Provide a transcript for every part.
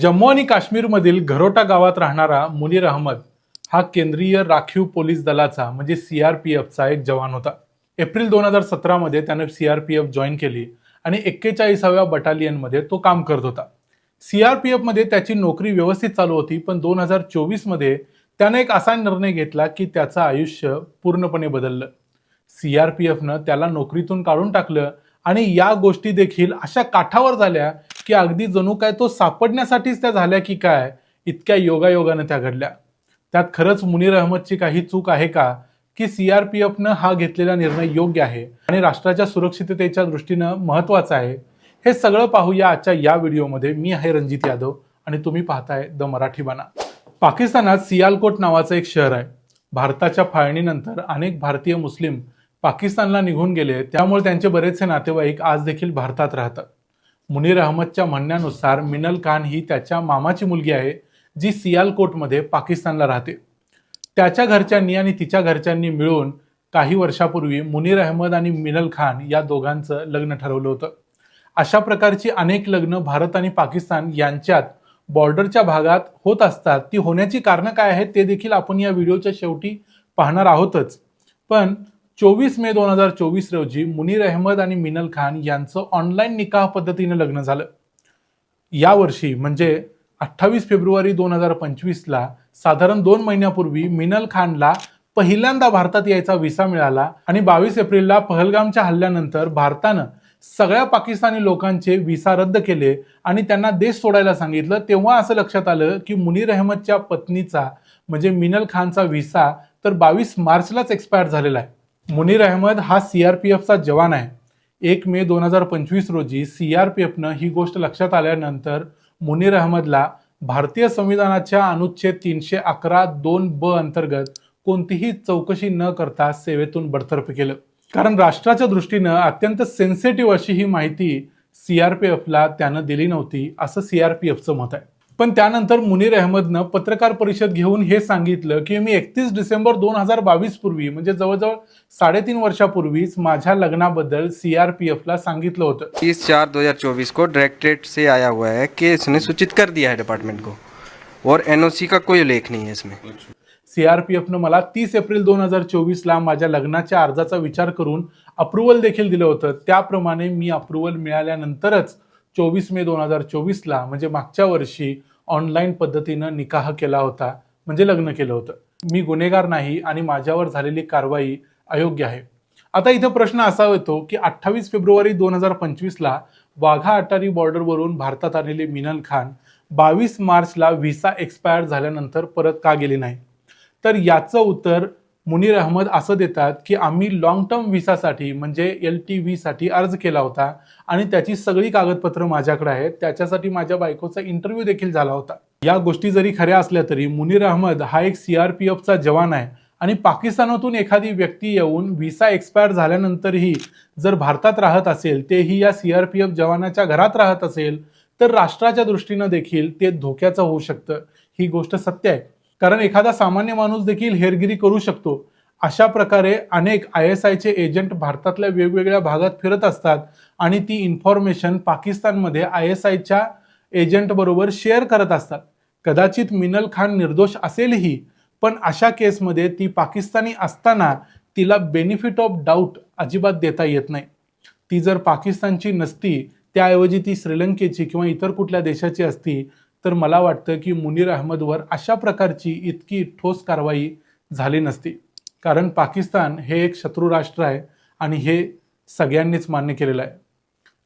जम्मू आणि काश्मीरमधील घरोटा गावात राहणारा मुनीर अहमद हा केंद्रीय राखीव पोलीस दलाचा म्हणजे सी आर पी एफचा एक जवान होता. एप्रिल दोन हजार सतरामध्ये त्याने C R P F join केली आणि एक्केचाळीसाव्या बटालियनमध्ये तो काम करत होता. सी आर पी एफमध्ये त्याची नोकरी व्यवस्थित चालू होती पण दोन हजार चोवीसमध्ये त्याने एक असा निर्णय घेतला की त्याचं आयुष्य पूर्णपणे बदललं. सी आर पी एफनं त्याला नोकरीतून काढून टाकलं आणि या गोष्टी देखील अशा काठावर झाल्या की अगदी जणू काय तो सापडण्यासाठीच त्या झाल्या की काय इतक्या योगायोगानं त्या घडल्या. त्यात खरंच मुनीर अहमदची काही चूक आहे का की सीआरपीएफनं हा घेतलेला निर्णय योग्य आहे आणि राष्ट्राच्या सुरक्षिततेच्या दृष्टीनं महत्त्वाचा आहे हे सगळं पाहूया आजच्या या व्हिडिओमध्ये मी आहे रणजित यादव आणि तुम्ही पाहताय द मराठी बाणा. पाकिस्तानात सियालकोट नावाचं एक शहर आहे. भारताच्या फाळणीनंतर अनेक भारतीय मुस्लिम पाकिस्तानला निघून गेले त्यामुळे त्यांचे बरेचसे नातेवाईक आज देखील भारतात राहतात. मुनीर अहमदच्या म्हणण्यानुसार मिनल खान ही त्याच्या मामाची मुलगी आहे जी सियालकोटमध्ये पाकिस्तानला राहते. त्याच्या घरच्यांनी आणि तिच्या घरच्यांनी मिळून काही वर्षापूर्वी मुनीर अहमद आणि मिनल खान या दोघांचं लग्न ठरवलं होतं. अशा प्रकारची अनेक लग्न भारत आणि पाकिस्तान यांच्यात बॉर्डरच्या भागात होत असतात. ती होण्याची कारणं काय आहेत ते देखील आपण या व्हिडिओच्या शेवटी पाहणार आहोतच. पण चोवीस मे दोन हजार चोवीस रोजी मुनीर अहमद आणि मिनल खान यांचं ऑनलाईन निकाह पद्धतीनं लग्न झालं. यावर्षी म्हणजे अठ्ठावीस फेब्रुवारी दोन हजार पंचवीसला साधारण दोन महिन्यापूर्वी मिनल खानला पहिल्यांदा भारतात यायचा विसा मिळाला आणि बावीस एप्रिलला पहलगामच्या हल्ल्यानंतर भारतानं सगळ्या पाकिस्तानी लोकांचे विसा रद्द केले आणि त्यांना देश सोडायला सांगितलं. तेव्हा असं लक्षात आलं की मुनीर अहमदच्या पत्नीचा म्हणजे मिनल खानचा विसा तर बावीस मार्चलाच एक्सपायर झालेला आहे. मुनीर अहमद हा सी आर पी एफचा जवान आहे. एक मे दोन हजार पंचवीस रोजी सी आर पी एफनं ही गोष्ट लक्षात आल्यानंतर मुनीर अहमदला भारतीय संविधानाच्या अनुच्छेद तीनशे अकरा दोन ब अंतर्गत कोणतीही चौकशी न करता सेवेतून बडतर्फ केलं. कारण राष्ट्राच्या दृष्टीनं अत्यंत सेन्सिटिव्ह अशी ही माहिती सी आर पी एफला त्यानं दिली नव्हती असं सी आर पी एफचं मत आहे. पण त्यानंतर मुनीर अहमदनं पत्रकार परिषद घेऊन हे सांगितलं की मी एकतीस डिसेंबर दोन हजार बावीस पूर्वी म्हणजे जवळजवळ साडेतीन वर्षापूर्वीच माझ्या लग्नाबद्दल सीआरपीएफला सांगितलं होतं. तीस चार दो हज़ार चौबीस को डायरेक्टरेट से आया हुआ है कि इसने सूचित कर दिया है डिपार्टमेंट को। और एनओसी का कोई उल्लेख नहीं है इसमें। सीआरपीएफनं मला तीस एप्रिल दोन हजार चोवीसला माझ्या लग्नाच्या अर्जाचा विचार करून अप्रुव्हल देखील दिलं होतं. त्याप्रमाणे मी अप्रुव्हल मिळाल्यानंतरच चोवीस मे दोन हजार चोवीसला म्हणजे मागच्या वर्षी ऑनलाईन पद्धतीनं निकाह केला होता म्हणजे लग्न केलं होतं. मी गुन्हेगार नाही आणि माझ्यावर झालेली कारवाई अयोग्य आहे. आता इथं प्रश्न असा येतो की अठ्ठावीस फेब्रुवारी दोन हजार पंचवीसला वाघा अटारी बॉर्डरवरून भारतात आलेले मिनल खान बावीस मार्चला व्हिसा एक्सपायर झाल्यानंतर परत का गेले नाही? तर याचं उत्तर मुनीर अहमद असं देतात की आम्ही लॉंग टर्म व्हिसासाठी म्हणजे एल टी व्हीसाठी अर्ज केला होता आणि त्याची सगळी कागदपत्रं माझ्याकडे आहेत. त्याच्यासाठी माझ्या बायकोचा इंटरव्ह्यू देखील झाला होता. या गोष्टी जरी खऱ्या असल्या तरी मुनीर अहमद हा एक सी आर पी एफचा जवान आहे आणि पाकिस्तानातून एखादी व्यक्ती येऊन व्हिसा एक्सपायर झाल्यानंतरही जर भारतात राहत असेल तेही या सी आर पी एफ जवानाच्या घरात राहत असेल तर राष्ट्राच्या दृष्टीनं देखील ते धोक्याचं होऊ शकतं. ही गोष्ट सत्य आहे. कारण एखादा सामान्य माणूस देखील हेरगिरी करू शकतो. अशा प्रकारे अनेक आय एस आयचे एजंट भारतातल्या वेगवेगळ्या भागात फिरत असतात आणि ती इन्फॉर्मेशन पाकिस्तानमध्ये आय एस आयच्या एजंटबरोबर शेअर करत असतात. कदाचित मिनल खान निर्दोष असेलही पण अशा केसमध्ये ती पाकिस्तानी असताना तिला बेनिफिट ऑफ डाऊट अजिबात देता येत नाही. ती जर पाकिस्तानची नसती त्याऐवजी ती श्रीलंकेची किंवा इतर कुठल्या देशाची असती तर मला वाटतं की मुनीर अहमदवर अशा प्रकारची इतकी ठोस कारवाई झाली नसती. कारण पाकिस्तान हे एक शत्रू राष्ट्र आहे आणि हे सगळ्यांनीच मान्य केलेलं आहे.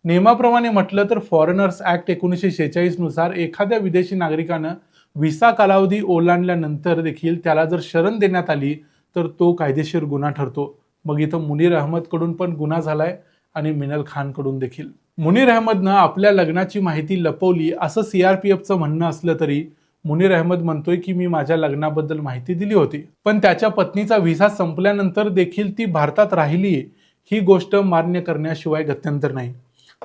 नियमाप्रमाणे म्हटलं तर फॉरेनर्स ॲक्ट एकोणीसशे शेहेचाळीसनुसार एखाद्या विदेशी नागरिकानं व्हिसा कालावधी ओलांडल्यानंतर देखील त्याला जर शरण देण्यात आली तर तो कायदेशीर गुन्हा ठरतो. मग इथं मुनीर अहमदकडून पण गुन्हा झालाय आणि मिनल खानकडून देखील. मुनीर अहमदनं आपल्या लग्नाची माहिती लपवली असं सीआरपीएफचं म्हणणं असलं तरी मुनीर अहमद म्हणतोय की मी माझ्या लग्नाबद्दल माहिती दिली होती. पण त्याच्या पत्नीचा व्हिसा संपल्यानंतर देखील ती भारतात राहिली. ही गोष्ट मान्य करण्याशिवाय गत्यंतर नाही.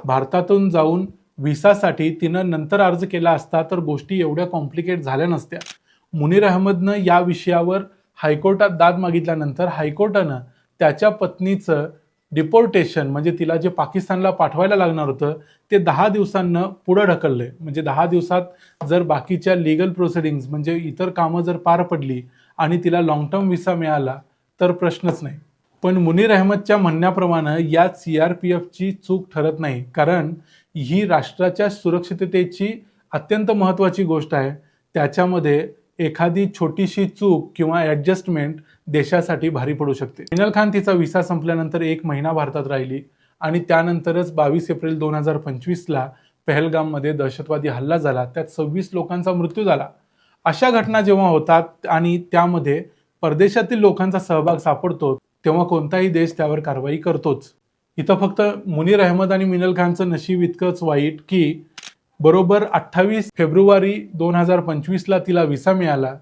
भारतातून जाऊन व्हिसासाठी तिनं नंतर अर्ज केला असता तर गोष्टी एवढ्या कॉम्प्लिकेट झाल्या नसत्या. मुनीर अहमदनं या विषयावर हायकोर्टात दाद मागितल्यानंतर हायकोर्टानं त्याच्या पत्नीचं डिपोर्टेशन म्हणजे तिला जे पाकिस्तानला पाठवायला लागणार होतं ते दहा दिवसांनं पुढं ढकललं. म्हणजे दहा दिवसात जर बाकीच्या लिगल प्रोसिडिंग्स म्हणजे इतर कामं जर पार पडली आणि तिला लॉंग टर्म व्हिसा मिळाला तर प्रश्नच नाही. पण मुनीर अहमदच्या म्हणण्याप्रमाणे यात सी आर पी एफची चूक ठरत नाही. कारण ही राष्ट्राच्या सुरक्षिततेची अत्यंत महत्त्वाची गोष्ट आहे. त्याच्यामध्ये एखादी छोटीशी चूक किंवा ॲडजस्टमेंट देशासाठी भारी पडू शकते. मिनल खान तिचा विसा संपल्यानंतर एक महिना भारतात राहिली आणि त्यानंतरच बावीस एप्रिल दोन हजार पंचवीसला पहलगाममध्ये दहशतवादी हल्ला झाला. त्यात सव्वीस लोकांचा मृत्यू झाला. अशा घटना जेव्हा होतात आणि त्यामध्ये परदेशातील लोकांचा सहभाग सापडतो तेव्हा कोणताही देश त्यावर कारवाई करतोच. इथं फक्त मुनीर अहमद आणि मिनल खानचं नशीब इतकंच वाईट की बरोबर अठ्ठावीस फेब्रुवारी दोन हजार पंचवीसला तिला विसा मिळाला.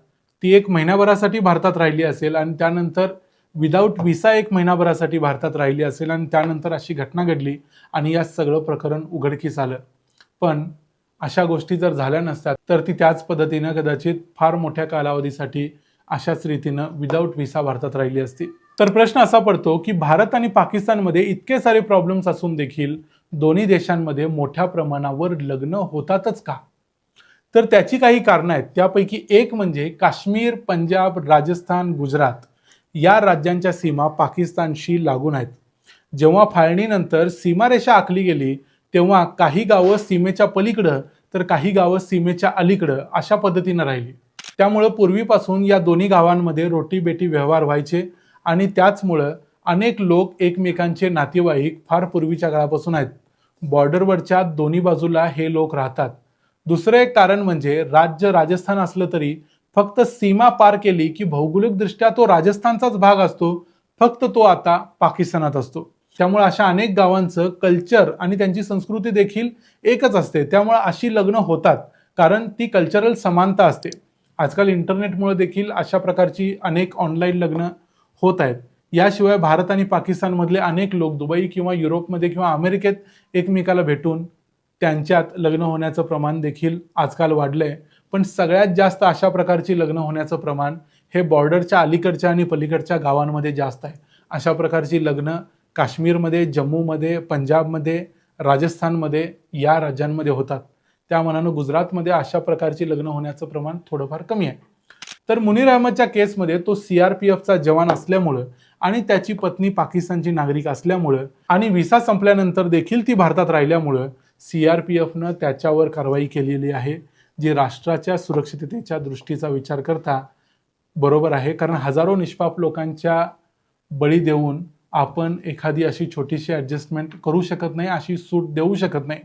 ती एक महिनाभरासाठी भारतात राहिली असेल आणि त्यानंतर विदाऊट विसा एक महिनाभरासाठी भारतात राहिली असेल आणि त्यानंतर अशी घटना घडली आणि या सगळं प्रकरण उघडकीस आलं. पण अशा गोष्टी जर झाल्या नसतात तर ती त्याच पद्धतीनं कदाचित फार मोठ्या कालावधीसाठी अशाच रीतीनं विदाऊट व्हिसा भारतात राहिली असती. तर प्रश्न असा पडतो की भारत आणि पाकिस्तानमध्ये इतके सारे प्रॉब्लेम्स असून देखील दोन्ही देशांमध्ये मोठ्या प्रमाणावर लग्न होतातच का? तर त्याची काही कारणं आहेत. त्यापैकी एक म्हणजे काश्मीर पंजाब राजस्थान गुजरात या राज्यांच्या सीमा पाकिस्तानशी लागून आहेत. जेव्हा फाळणीनंतर सीमारेषा आखली गेली तेव्हा काही गावं सीमेच्या पलीकडं तर काही गावं सीमेच्या अलीकडं अशा पद्धतीनं राहिली. त्यामुळं पूर्वीपासून या दोन्ही गावांमध्ये रोटीबेटी व्यवहार व्हायचे आणि त्याचमुळं अनेक लोक एकमेकांचे नातेवाईक फार पूर्वीच्या काळापासून आहेत. बॉर्डरवरच्या दोन्ही बाजूला हे लोक राहतात. दुसरं एक कारण म्हणजे राज्य राजस्थान असलं तरी फक्त सीमा पार केली की भौगोलिकदृष्ट्या तो राजस्थानचाच भाग असतो फक्त तो आता पाकिस्तानात असतो. त्यामुळे अशा अनेक गावांचं कल्चर आणि त्यांची संस्कृती देखील एकच असते. त्यामुळे अशी लग्न होतात कारण ती कल्चरल समानता असते. आजकाल इंटरनेटमुळे देखील अशा प्रकारची अनेक ऑनलाईन लग्न होत आहेत. याशिवाय भारत आणि पाकिस्तानमधले अनेक लोक दुबई किंवा युरोपमध्ये किंवा अमेरिकेत एकमेकाला भेटून त्यांच्यात लग्न होण्याचं प्रमाण देखील आजकाल वाढलंय. पण सगळ्यात जास्त अशा प्रकारची लग्न होण्याचं प्रमाण हे बॉर्डरच्या अलीकडच्या आणि पलीकडच्या गावांमध्ये जास्त आहे. अशा प्रकारची लग्न काश्मीरमध्ये जम्मूमध्ये पंजाबमध्ये राजस्थानमध्ये या राज्यांमध्ये होतात. त्या मनानं गुजरातमध्ये अशा प्रकारची लग्न होण्याचं प्रमाण थोडंफार कमी आहे. तर मुनीर अहमदच्या केसमध्ये तो सी आर पी एफचा जवान असल्यामुळं आणि त्याची पत्नी पाकिस्तानची नागरिक असल्यामुळं आणि व्हिसा संपल्यानंतर देखील ती भारतात राहिल्यामुळं सी आर पी एफनं त्याच्यावर कारवाई केलेली आहे जी राष्ट्राच्या सुरक्षिततेच्या दृष्टीचा विचार करता बरोबर आहे. कारण हजारो निष्पाप लोकांच्या बळी देऊन आपण एखादी अशी छोटीशी ॲडजस्टमेंट करू शकत नाही अशी सूट देऊ शकत नाही.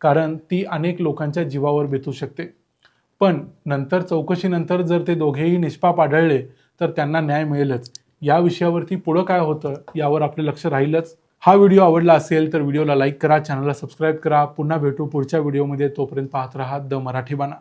कारण ती अनेक लोकांच्या जीवावर बेतू शकते. पण नंतर चौकशीनंतर जर ते दोघेही निष्पाप आढळले तर त्यांना न्याय मिळेलच. या विषयावरती पुढं काय होतं यावर आपलं लक्ष राहीलच. हा व्हिडिओ आवडला असेल तर व्हिडिओला लाईक करा चॅनलला सबस्क्राईब करा. पुन्हा भेटू पुढच्या व्हिडिओमध्ये. तोपर्यंत पाहत राहा द मराठी बाणा.